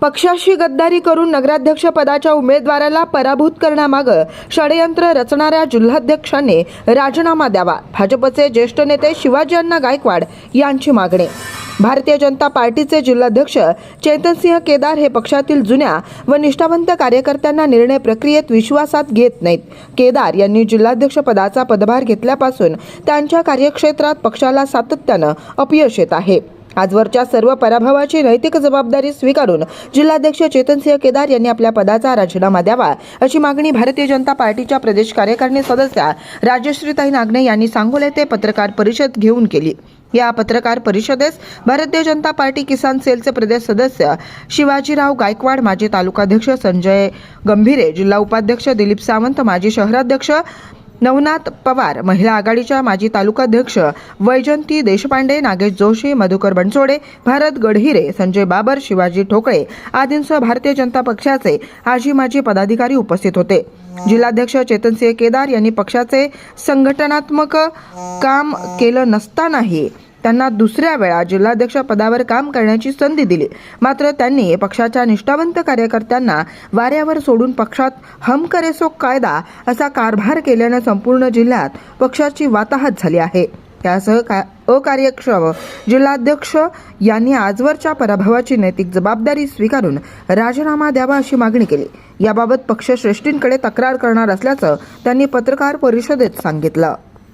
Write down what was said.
पक्षाशी गद्दारी करून नगराध्यक्ष पदाच्या उमेदवाराला पराभूत करण्यामागं षडयंत्र रचणाऱ्या जिल्हाध्यक्षांनी राजीनामा द्यावा. भाजपचे ज्येष्ठ नेते शिवाजीअण्णा गायकवाड यांची मागणी. भारतीय जनता पार्टीचे जिल्हाध्यक्ष चैतनसिंह केदार हे पक्षातील जुन्या व निष्ठावंत कार्यकर्त्यांना निर्णय प्रक्रियेत विश्वासात घेत नाहीत. केदार यांनी जिल्हाध्यक्ष पदाचा पदभार घेतल्यापासून त्यांच्या कार्यक्षेत्रात पक्षाला सातत्यानं अपयश येत आहे. आजवरच्या सर्व पराभवाची नैतिक जबाबदारी स्वीकारून जिल्हाध्यक्ष चेतनसिंह केदार यांनी आपल्या पदाचा राजीनामा द्यावा अशी मागणी भारतीय जनता पार्टीच्या प्रदेश कार्यकारिणी सदस्या राजश्रीताई नागणे यांनी सांगोल येथे पत्रकार परिषद घेऊन केली. या पत्रकार परिषदेस भारतीय जनता पार्टी किसान सेलचे प्रदेश सदस्य शिवाजीराव गायकवाड माजी तालुकाध्यक्ष संजय गंभीरे जिल्हा उपाध्यक्ष दिलीप सावंत माजी शहराध्यक्ष नवनाथ पवार महिला आघाडीच्या माजी तालुकाध्यक्ष वैजंती देशपांडे नागेश जोशी मधुकर बनसोडे भारत गडहिरे संजय बाबर शिवाजी ठोकळे आदींसह भारतीय जनता पक्षाचे आजी माजी पदाधिकारी उपस्थित होते. जिल्हाध्यक्ष चेतनसिंह केदार यांनी पक्षाचे संघटनात्मक काम केलं नसतानाही त्यांना दुसऱ्या वेळा जिल्हाध्यक्ष पदावर काम करण्याची संधी दिली. मात्र त्यांनी पक्षाच्या निष्ठावंत कार्यकर्त्यांना वाऱ्यावर सोडून पक्षात हम करेसो कायदा असा कारभार केल्यानं संपूर्ण जिल्ह्यात पक्षाची वाताहत झाली आहे. त्यासह का अकार्यक्षम जिल्हाध्यक्ष यांनी आजवरच्या पराभवाची नैतिक जबाबदारी स्वीकारून राजीनामा द्यावा अशी मागणी केली. याबाबत पक्षश्रेष्ठींकडे तक्रार करणार असल्याचं त्यांनी पत्रकार परिषदेत सांगितलं.